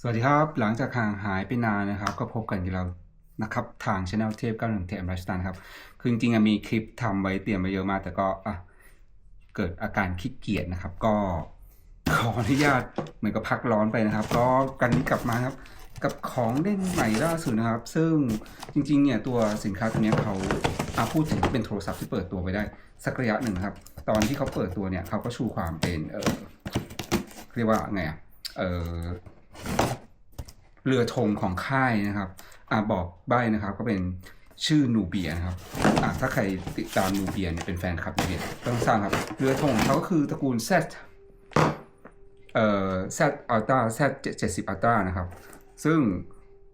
สวัสดีครับ หลังจากห่างหายไปนานนะครับ ก็พบกันกับเรานะครับทางช anel เทพ91เทมไลฟ์สไตล์ครับ คือจริงๆมีคลิปทำไว้เตรียมไว้เยอะมาก แต่ก็อะเกิดอาการขี้เกียจนะครับ ก็ขออนุญาตเหมือนกับพักร้อนไปนะครับ ก็กันนี้กลับมาครับ กับของเล่นใหม่ล่าสุดนะครับ ซึ่งจริงๆเนี่ยตัวสินค้าตัวเนี้ยเขาอาพูดถึงเป็นโทรศัพท์ที่เปิดตัวไปได้ สักระยะหนึ่งครับ ตอนที่เขาเปิดตัวเนี่ยเขาก็ชูความเป็นเออเรียกว่าไงอะเออ เรือธงของค่ายนะครับอ่าบอกใบนะครับ ก็เป็นชื่อนูเบียนะครับอ่าถ้าใครติดตามนูเบียเนี่ยเป็นแฟนคลับนูเบียต้องทราบครับ เรือธงของเขาก็คือตระกูล Z เอ่อ Z Ultra Z 70 Ultra นะครับ ซึ่ง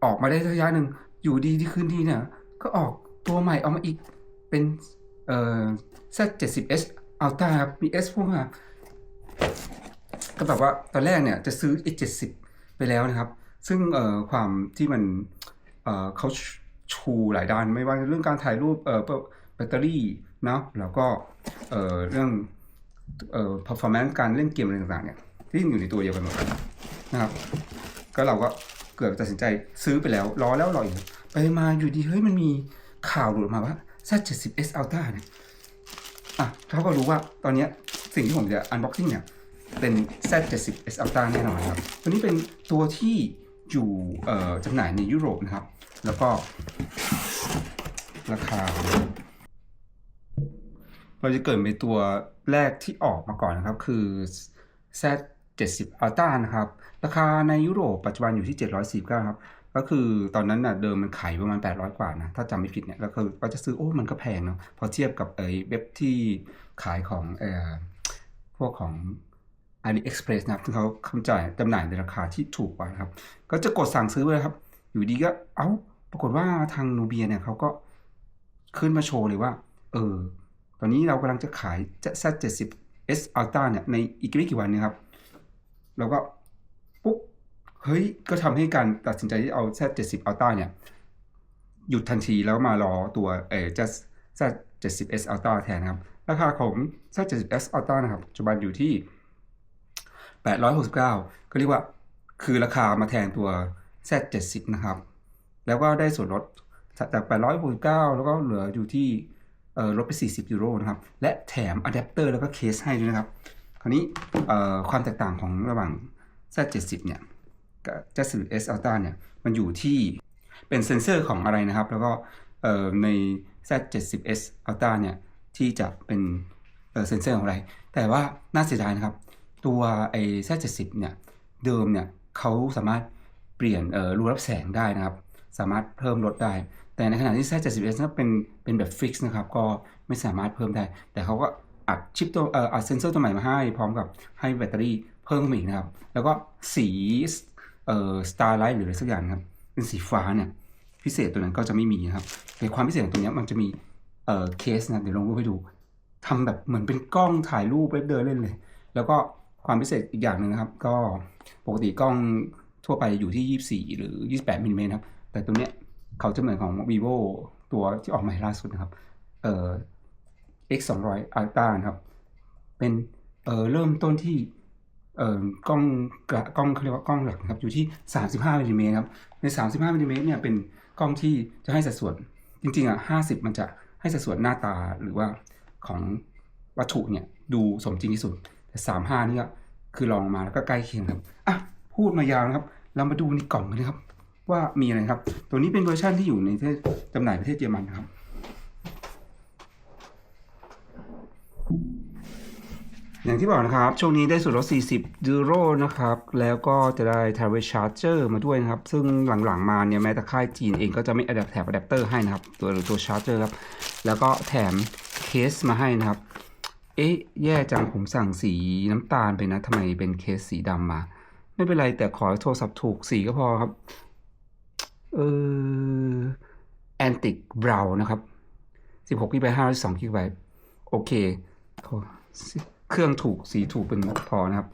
ออกมาได้ระยะหนึ่งอยู่ดีที่ขึ้นดีเนี่ย ก็ออกตัวใหม่ออกมาอีกเป็นเอ่อ Z 70 S Ultra ครับมี S พวกมาก็แบบว่าตอนแรกเนี่ยจะซื้ออีก70ไป แล้วนะครับ ซึ่งเอ่อความที่มันเอ่อเขาชูหลายด้านไม่ว่าเรื่องการถ่ายรูปเอ่อแบตเตอรี่นะแล้วก็เอ่อเรื่องเอ่อ performance การเล่นเกมอะไรต่างๆเนี่ยที่อยู่ในตัวเดียวกันหมดนะครับ ก็เราก็เกือบตัดสินใจซื้อไปแล้วรอแล้วรออีกไปมาอยู่ดีเฮ้ยมันมีข่าวหลุดออกมาว่า Z70S Ultra เนี่ยอะเขาก็รู้ว่าตอนนี้สิ่งที่ผมจะ unboxing เนี่ย เป็น Z70S Ultra แน่นอนครับ ตัวนี้เป็นตัวที่อยู่จำหน่ายในยุโรปนะครับ แล้วก็ราคา เราจะเกิดเป็นตัวแรกที่ออกมาก่อนนะครับ คือ Z70 Ultra นะครับ ราคาในยุโรปปัจจุบันอยู่ที่ 749ครับก็คือตอนนั้นน่ะเดิมมันขายประมาณ 800 กว่านะ ถ้าจำไม่ผิดเนี่ยแล้วก็ก็จะซื้อโอ้มันก็แพงเนาะพอเทียบกับเอ้เว็บที่ขายของเอ่อพวกของ AliExpress นะครับซึ่เขาคำจ่ายจำหน่ายในราคาที่ถูกกว่านะครับ ก็จะกดสั่งซื้อไปเลยครับ อยู่ดีก็เอ้าปรากฏว่าทางนูเบียเนี่ยเขาก็ขึ้นมาโชว์เลยว่า เออ ตอนนี้เรากำลังจะขาย Z70S Ultra เนี่ยในอีกไม่กี่วันนี้ครับแล้วก็ปุ๊บเฮ้ย ก็ทำให้การตัดสินใจที่เอา Z70 Ultra เนี่ย หยุดทันทีแล้วมารอตัวเอ่อ Z70S Ultra แทนครับ ราคาของ Z70S Ultra นะครับปัจจุบันอยู่ที่ 869 ก็เรียกว่าคือราคามาแทนตัว Z70 นะครับ แล้วก็ได้ส่วนลดจาก 869 แล้วก็เหลืออยู่ที่เลดไป 40 ยูโรนะครับ และแถมอะแดปเตอร์แล้วก็เคสให้ด้วยนะครับ คราวนี้ความแตกต่างของระหว่าง Z70 เนี่ยกับ Z70S Ultra เนี่ยมันอยู่ที่เป็นเซนเซอร์ของอะไรนะครับ แล้วก็เอ่อใน Z70S Ultra เนี่ยที่จะเป็นเซนเซอร์ของอะไร แต่ว่าน่าเสียดายนะครับ ตัวไอ้ Z70 เนี่ยเดิมเนี่ยเขาสามารถเปลี่ยนเอ่อรูรับแสงได้นะครับ สามารถเพิ่มลดได้ แต่ในขณะที่ Z70S นั้นเป็นเป็นแบบฟิกซ์นะครับก็ไม่สามารถเพิ่มได้ แต่เขาก็อัดชิปตัวเอ่ออัดเซนเซอร์ตัวใหม่มาให้พร้อมกับให้แบตเตอรี่เพิ่มมาอีกนะครับ แล้วก็สีเอ่อ Starlight หรืออะไรสักอย่างครับเป็นสีฟ้าเนี่ยพิเศษตัวนั้นก็จะไม่มีนะครับแต่ความพิเศษของตัวนี้มันจะมีเอ่อเคสนะเดี๋ยวลองรูปให้ดูทำแบบเหมือนเป็นกล้องถ่ายรูปไปเดินเล่นเลย แล้วก็ ความพิเศษอีกอย่างหนึ่งนะครับ ก็ปกติกล้องทั่วไปอยู่ที่ 24 หรือ 28มิลลิเมตรครับ แต่ตัวเนี้ยเขาจะเหมือนของ vivo ตัวที่ออกมาล่าสุดนะครับ เอ่อ x 2 0 0 ultra นะครับ เป็น เอ่อ เริ่มต้นที่ เอ่อ กล้องกระกล้องเขาเรียกว่ากล้องหลักนะครับ อยู่ที่ 35มิลลิเมตรครับ ใน 35มิลลิเมตรเนี่ย เป็นกล้องที่จะให้สัดส่วน จริงๆอะ 50 มันจะให้สัดส่วนหน้าตาหรือว่าของวัตถุเนี่ย ดูสมจริงที่สุด แต่35นี่ก็คือลองมาแล้วก็ใกล้เคียงครับอะพูดมายาวนะครับ เรามาดูในกล่องกันนะครับ ว่ามีอะไรครับ ตัวนี้เป็นเวอร์ชันที่อยู่ในประเทศจำหน่ายประเทศเยอรมันนะครับอย่างที่บอกนะครับ ช่วงนี้ได้ส่วนลด 40 ยูโรนะครับ แล้วก็จะได้ Travel Charger มาด้วยนะครับ ซึ่งหลังๆมาเนี่ยแม้แต่ค่ายจีนเองก็จะไม่ adapt แถบอะแดปเตอร์ให้นะครับ ตัวตัว Charger ครับ แล้วก็แถมเคสมาให้นะครับ เอ๊ะ แย่จังผมสั่งสีน้ำตาลไปนะทำไมเป็นเคสสีดำมา ไม่เป็นไรแต่ขอโทรศัพท์ถูกสีก็พอครับ เออ Antic Brown นะครับ 16กิกะไบต์5 2กิกะไบต์โอเคขอเครื่องถูกสีถูกเป็นพอนะครับ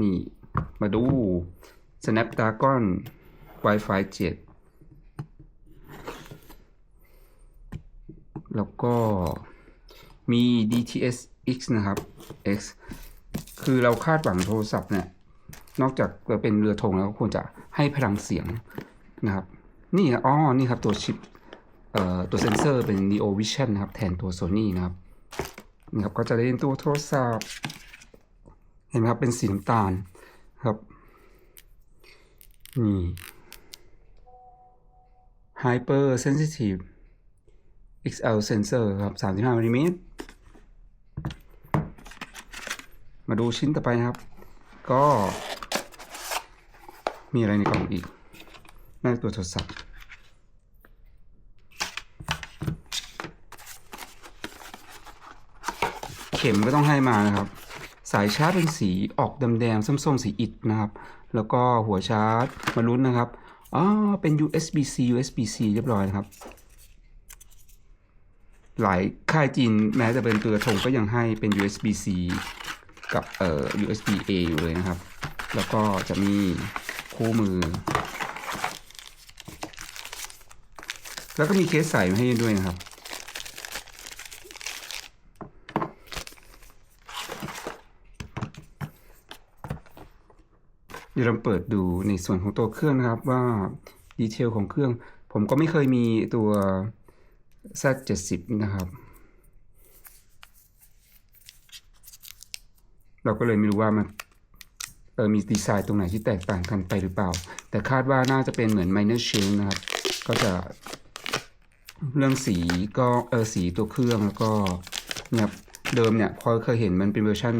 นี่ มาดู Snapdragon Wi-Fi 7 แล้ว ก็มี DTS X นะครับ X คือเราคาดหวังโทรศัพท์เนี่ย นอกจากจะเป็นเรือธงแล้วก็ควรจะให้พลังเสียงนะครับ นี่อ๋อนี่ครับตัวชิปเอ่อตัวเซนเซอร์เป็น Neo Vision นะครับ แทนตัว Sony นะครับนี่ครับก็จะได้เป็นตัวโทรศัพท์ เห็นไหมครับ เป็นสีน้ำตาลครับ นี่ Hyper Sensitive XL Sensor ครับ 35มิลลิเมตรมาดูชิ้นต่อไปนะครับ ก็ มีอะไรในกล่องอีกนั่นตัวโทรศัพท์เข็มก็ต้องให้มานะครับ สายชาร์จเป็นสีออกดำแดงส้มๆ สีอิฐนะครับ แล้วก็หัวชาร์จมาลุ้นนะครับอ๋อเป็น USB-C USB-C เรียบร้อยนะครับ หลายค่ายจีนแม้จะเป็นเรือธงก็ยังให้เป็น USB-C กับเอ่อ USB-A อยู่เลยนะครับ แล้วก็จะมีคู่มือ แล้วก็มีเคสใส่มาให้ด้วยนะครับ เดี๋ยวเราเปิดดูในส่วนของตัวเครื่องนะครับว่าดีเทลของเครื่อง ผมก็ไม่เคยมีตัว Z70 นะครับ เราก็เลยไม่รู้ว่ามันเออมีดีไซน์ตรงไหนที่แตกต่างกันไปหรือเปล่า แต่คาดว่าน่าจะเป็นเหมือน minor change นะครับ ก็จะเรื่องสีก็เออสีตัวเครื่องแล้วก็เนี่ยเดิมเนี่ยพอเคยเห็นมันเป็นเวอร์ชัน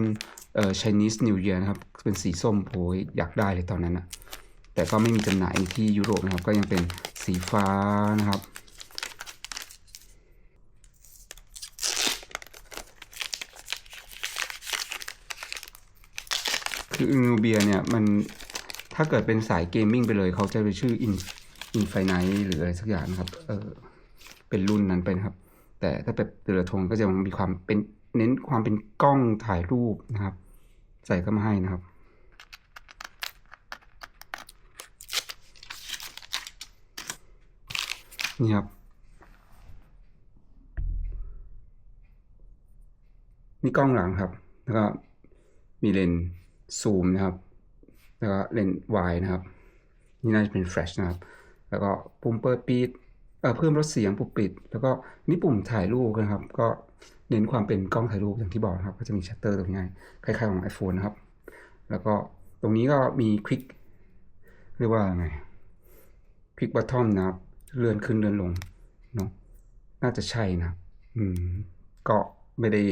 เอ่อ Chinese New Year นะครับ เป็นสีส้มโหยอยากได้เลยตอนนั้นนะแต่ก็ไม่มีจำหน่ายที่ยุโรปนะครับ ก็ยังเป็นสีฟ้านะครับ คืออินูเบียเนี่ยมันถ้าเกิดเป็นสายเกมมิ่งไปเลยเขาจะไปชื่ออินอินไฟไนหรืออะไรสักอย่างนะครับ เออเป็นรุ่นนั้นไปนะครับ แต่ถ้าเป็นเรือธงก็จะมีความเป็นเน้นความเป็นกล้องถ่ายรูปนะครับ ใส่เข้ามาให้นะครับ นี่ครับ นี่กล้องหลังครับ แล้วก็มีเลนส์ ซูมนะครับ แล้วก็เลนส์วายนะครับ นี่น่าจะเป็นแฟลชนะครับ แล้วก็ปุ่มเปิดปิดเอ่อเพิ่มลดเสียงปุ่มปิด แล้วก็นี่ปุ่มถ่ายรูปนะครับ ก็เน้นความเป็นกล้องถ่ายรูปอย่างที่บอกนะครับ ก็จะมีชัตเตอร์ตรงนี้คล้ายๆของ iPhone นะครับ แล้วก็ตรงนี้ก็มีคลิกเรียกว่าไงคลิกบัตทอมนะครับ เลื่อนขึ้นเลื่อนลงเนาะน่าจะใช่นะ อืม ก็ไม่ได้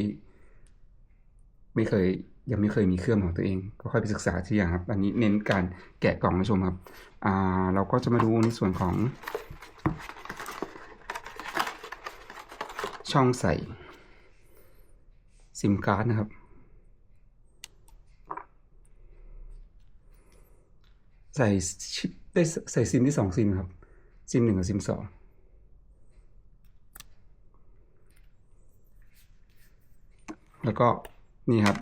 ไม่เคย ยังไม่เคยมีเครื่องของตัวเอง ก็ค่อยไปศึกษาทีอย่างครับ อันนี้เน้นการแกะกล่องมาชมครับ อ่า เราก็จะมาดูในส่วนของ ช่องใส่ซิมการ์ดนะครับ ใส่ชิปได้ใส่ซิมที่สองซิมครับ ซิมหนึ่งกับซิมสองแล้วก็นี่ครับ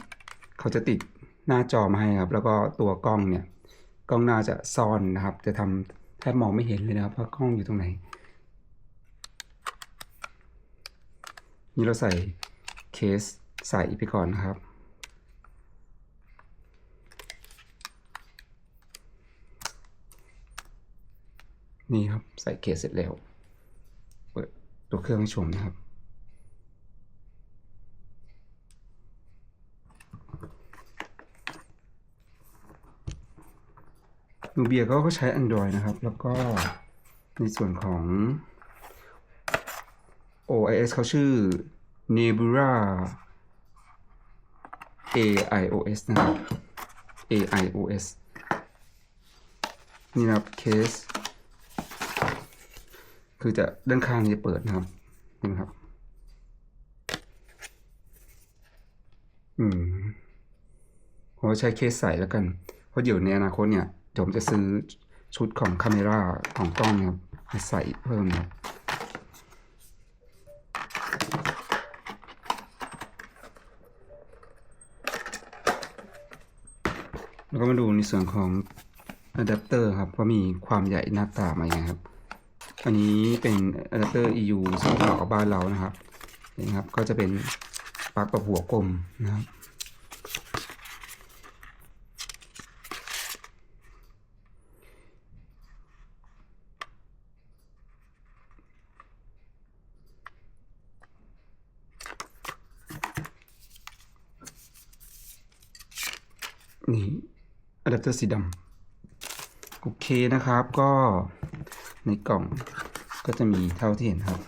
เขาจะติดหน้าจอมาให้ครับ แล้วก็ตัวกล้องเนี่ยกล้องหน้าจะซ่อนนะครับ จะทำแทบมองไม่เห็นเลยนะครับว่ากล้องอยู่ตรงไหน นี่เราใส่เคสใส่ไปก่อนนะครับนี่ครับใส่เคสเสร็จแล้ว เปิดตัวเครื่องให้ชมนะครับ นูเบียก็ก็ใช้ Android นะครับ แล้วก็ในส่วนของ OIS เขาชื่อ Nebula AIOS นะครับ AIOS นี่นะครับเคส คือจะด้านข้างนี้จะเปิดนะครับนี่นะครับ อืมผมใช้เคสใส่แล้วกัน เพราะเดี๋ยวในอนาคตเนี่ย เดี๋ยวผมจะซื้อชุดของคาเมราของกล้องครับมาใส่เพิ่มนะครับแล้วก็มาดูในส่วนของอะแดปเตอร์ครับว่ามีความใหญ่หน้าตามาอย่างครับ อันนี้เป็นอะแดปเตอร์ EU สำหรับบ้านเรานะครับเห็นไหมครับก็จะเป็นปลั๊กแบบหัวกลมนะครับ นี่ อะแดปเตอร์สีดำโอเคนะครับก็ในกล่องก็จะมีเท่าที่เห็นครับ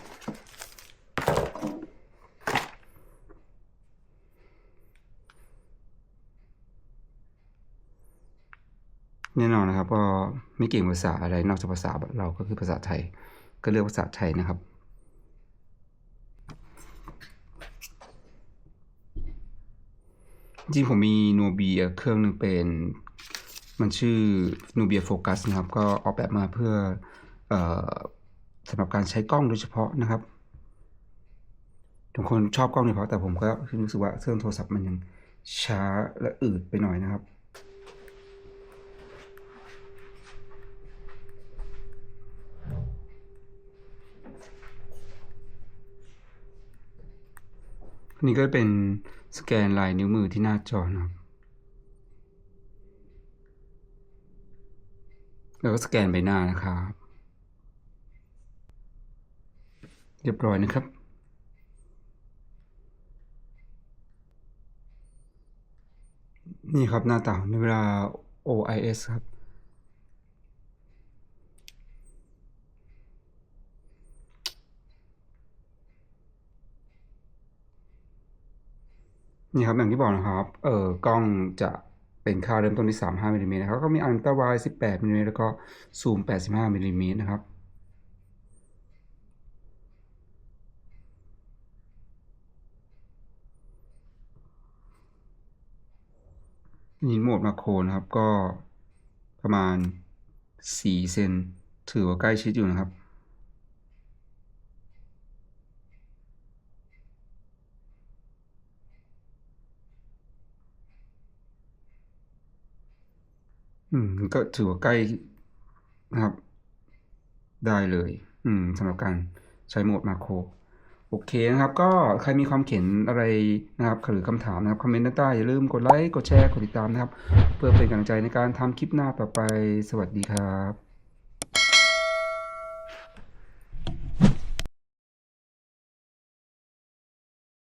แน่นอนนะครับก็ไม่เก่งภาษาอะไรนอกจากภาษาเราก็คือภาษาไทย ก็เลือกภาษาไทยนะครับ จริงผมมีโนเบียเครื่องหนึ่งเป็น มันชื่อนูเบียโฟกัสนะครับ ก็ออกแบบมาเพื่อเออสำหรับการใช้กล้องโดยเฉพาะนะครับบางคนชอบกล้องโดยเฉพาะแต่ผมก็รู้สึกว่าเครื่องโทรศัพท์มันยังช้าและอืดไปหน่อยนะครับนนี้ก็เป็นสแกนลายนิ้วมือที่หน้าจอนะครับ แล้วก็สแกนใบหน้านะครับ เรียบร้อยนะครับ นี่ครับหน้าต่างในเวลา OIS ครับนี่ครับอย่างที่บอกนะครับ เออกล้องจะ เป็นค่าเริ่มต้นที่ 35มิลลิเมตรนะครับก็มีอัลตราไวด์18มิลลิเมตรแล้วก็ซูม 85มิลลิเมตรนะครับนี่โหมดมาโครนะครับก็ประมาณ4เซนถือว่าใกล้ชิดอยู่นะครับ อืม ก็ถือว่าใกล้นะครับ ได้เลย อืมสำหรับการใช้โหมดมาโครโอเคนะครับ ก็ใครมีความเห็นอะไรนะครับ หรือคำถามนะครับ คอมเมนต์ด้านใต้อย่าลืมกดไลค์ กดแชร์ กดติดตามนะครับ เพื่อเป็นกำลังใจในการทำคลิปหน้าต่อไป สวัสดีครับ